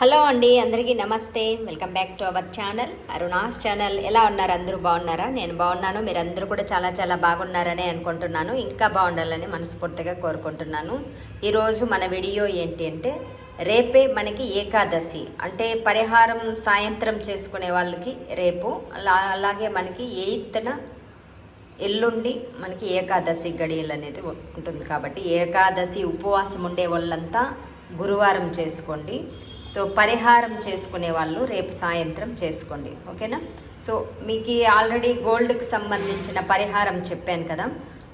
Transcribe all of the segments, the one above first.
Hello అండి అందరికీ నమస్తే. Welcome back to our channel. Aruna's channel. ఎలా ఉన్నారు? అందరూ బాగున్నారా? నేను బాగున్నాను. మీరు అందరూ కూడా చాలా చాలా బాగున్నారని అనుకుంటున్నాను. ఇంకా బాగుండాలని మనస్ఫూర్తిగా కోరుకుంటున్నాను. ఈరోజు మన వీడియో ఏంటి అంటే రేపే మనకి ఏకాదశి. అంటే పరిహారం సాయంత్రం చేసుకునే వాళ్ళకి రేపు అలాగే మనకి ఎయిత్న ఎల్లుండి మనకి ఏకాదశి గడియలు అనేది ఉంటుంది. కాబట్టి ఏకాదశి ఉపవాసం ఉండే వాళ్ళంతా గురువారం చేసుకోండి. సో పరిహారం చేసుకునే వాళ్ళు రేపు సాయంత్రం చేసుకోండి ఓకేనా? సో మీకు ఆల్రెడీ గోల్డ్కి సంబంధించిన పరిహారం చెప్పాను కదా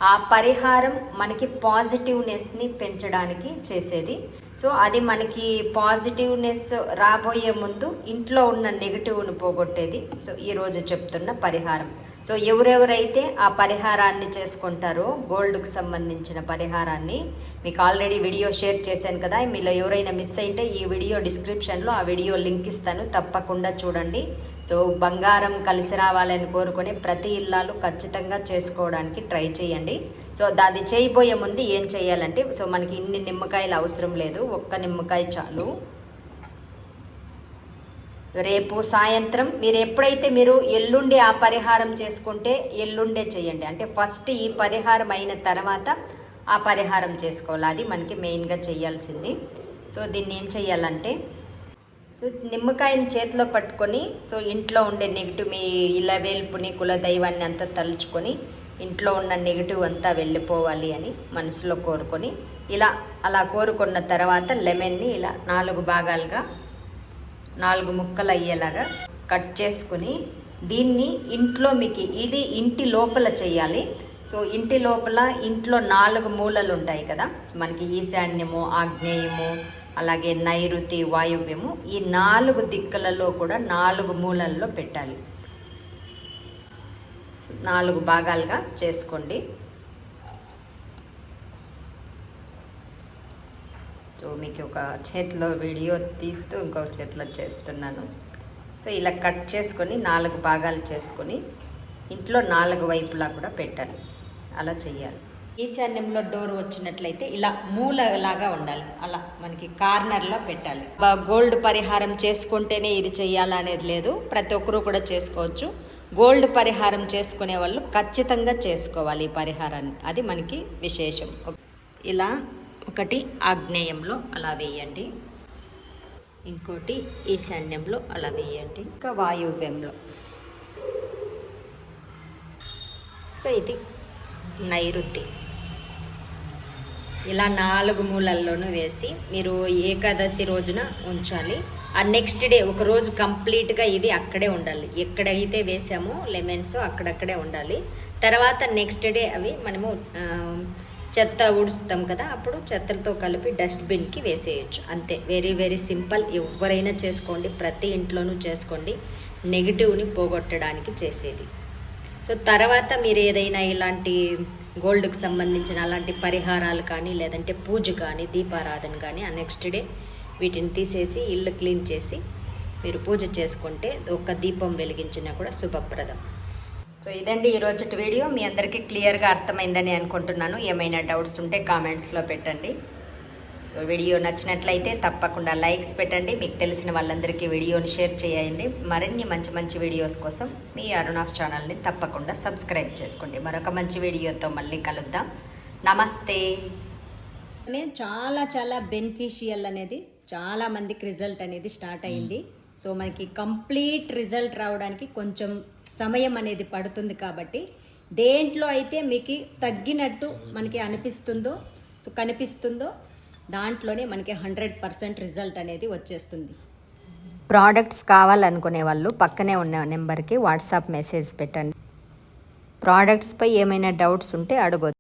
ఆ పరిహారం మనకి పాజిటివ్నెస్ని పెంచడానికి చేసేది సో అది మనకి పాజిటివ్నెస్ రాబోయే ముందు ఇంట్లో ఉన్న నెగిటివ్ను పోగొట్టేది. సో ఈరోజు చెప్తున్న పరిహారం. సో ఎవరెవరైతే ఆ పరిహారాన్ని చేసుకుంటారో గోల్డ్కి సంబంధించిన పరిహారాన్ని మీకు ఆల్రెడీ వీడియో షేర్ చేశాను కదా మీలో ఎవరైనా మిస్ అయితే ఈ వీడియో డిస్క్రిప్షన్లో ఆ వీడియో లింక్ ఇస్తాను. తప్పకుండా చూడండి. సో బంగారం కలిసి రావాలని కోరుకొని ప్రతి ఇల్లాలు ఖచ్చితంగా చేసుకోవడానికి ట్రై చేయండి. సో అది చేయబోయే ముందు ఏం చేయాలంటే సో మనకి ఇన్ని నిమ్మకాయలు అవసరం లేదు ఒక్క నిమ్మకాయ చాలు. రేపు సాయంత్రం మీరు ఎప్పుడైతే మీరు ఎల్లుండి ఆ పరిహారం చేసుకుంటే ఎల్లుండే చేయండి. అంటే ఫస్ట్ ఈ పరిహారం అయిన తర్వాత ఆ పరిహారం చేసుకోవాలి. అది మనకి మెయిన్గా చేయాల్సింది. సో దీన్ని ఏం చేయాలంటే సో నిమ్మకాయని చేతిలో పట్టుకొని సో ఇంట్లో ఉండే నెగిటివ్ మీ ఇలా వేల్పుని కుల దైవాన్ని అంతా తలుచుకొని ఇంట్లో ఉన్న నెగిటివ్ అంతా వెళ్ళిపోవాలి అని మనసులో కోరుకొని ఇలా అలా కోరుకున్న తర్వాత లెమన్ని ఇలా నాలుగు భాగాలుగా నాలుగు ముక్కలు అయ్యేలాగా కట్ చేసుకుని దీన్ని ఇంట్లో మీకు ఇది ఇంటి లోపల చేయాలి. సో ఇంటి లోపల ఇంట్లో నాలుగు మూలలు ఉంటాయి కదా. మనకి ఈశాన్యము ఆగ్నేయము అలాగే నైరుతి వాయువ్యము ఈ నాలుగు దిక్కులలో కూడా నాలుగు మూలల్లో పెట్టాలి. నాలుగు భాగాలుగా చేసుకోండి. సో మీకు ఒక చేతిలో వీడియో తీస్తూ ఇంకొక చేతిలో చేస్తున్నాను. సో ఇలా కట్ చేసుకొని నాలుగు భాగాలు చేసుకొని ఇంట్లో నాలుగు వైపులా కూడా పెట్టాలి అలా చెయ్యాలి. ఈశాన్యంలో డోర్ వచ్చినట్లయితే ఇలా మూలలాగా ఉండాలి. అలా మనకి కార్నర్లో పెట్టాలి. గోల్డ్ పరిహారం చేసుకుంటేనే ఇది చేయాలనేది లేదు. ప్రతి ఒక్కరూ కూడా చేసుకోవచ్చు. గోల్డ్ పరిహారం చేసుకునే వాళ్ళు ఖచ్చితంగా చేసుకోవాలి ఈ పరిహారాన్ని. అది మనకి విశేషం. ఇలా ఒకటి ఆగ్నేయంలో అలా వేయండి. ఇంకోటి ఈశాన్యంలో అలా వేయండి. ఇంకా వాయువ్యంలో. ఇది నైరుతి. ఇలా నాలుగు మూలల్లోనూ వేసి మీరు ఏకాదశి రోజున ఉంచాలి. ఆ నెక్స్ట్ డే ఒక రోజు కంప్లీట్గా ఇది అక్కడే ఉండాలి. ఎక్కడైతే వేసామో లెమన్స్ అక్కడక్కడే ఉండాలి. తర్వాత నెక్స్ట్ డే అవి మనము చెత్త ఊడుస్తాం కదా అప్పుడు చెత్తలతో కలిపి డస్ట్బిన్కి వేసేయచ్చు. అంతే. వెరీ వెరీ సింపుల్ ఎవరైనా చేసుకోండి. ప్రతి ఇంట్లోనూ చేసుకోండి. నెగిటివ్ని పోగొట్టడానికి చేసేది. సో తర్వాత మీరు ఏదైనా ఇలాంటి గోల్డ్కి సంబంధించిన అలాంటి పరిహారాలు కానీ లేదంటే పూజ కానీ దీపారాధన కానీ ఆ నెక్స్ట్ డే వీటిని తీసేసి ఇల్లు క్లీన్ చేసి మీరు పూజ చేసుకుంటే ఒక దీపం వెలిగించినా కూడా శుభప్రదం. సో ఇదండి ఈరోజు వీడియో. మీ అందరికీ క్లియర్గా అర్థమైందని అనుకుంటున్నాను. ఏమైనా డౌట్స్ ఉంటే కామెంట్స్లో పెట్టండి. సో వీడియో నచ్చినట్లయితే తప్పకుండా లైక్స్ పెట్టండి. మీకు తెలిసిన వాళ్ళందరికీ వీడియోని షేర్ చేయండి. మరిన్ని మంచి మంచి వీడియోస్ కోసం మీ అరుణాస్ ఛానల్ని తప్పకుండా సబ్స్క్రైబ్ చేసుకోండి. మరొక మంచి వీడియోతో మళ్ళీ కలుద్దాం. నమస్తే. చాలా చాలా బెనిఫిషియల్ అనేది చాలా మందికి రిజల్ట్ అనేది స్టార్ట్ అయింది. సో మనకి కంప్లీట్ రిజల్ట్ రావడానికి కొంచెం సమయం అనేది పడుతుంది కాబట్టి దేంట్లో అయితే మీకు తగ్గినట్టు మనకి అనిపిస్తుందో సో కనిపిస్తుందో దాంట్లోనే మనకి హండ్రెడ్ పర్సెంట్ రిజల్ట్ అనేది వచ్చేస్తుంది. ప్రోడక్ట్స్ కావాలనుకునే వాళ్ళు పక్కనే ఉన్న నెంబర్కి వాట్సాప్ మెసేజ్ పెట్టండి. ప్రోడక్ట్స్పై ఏమైనా డౌట్స్ ఉంటే అడగొచ్చు.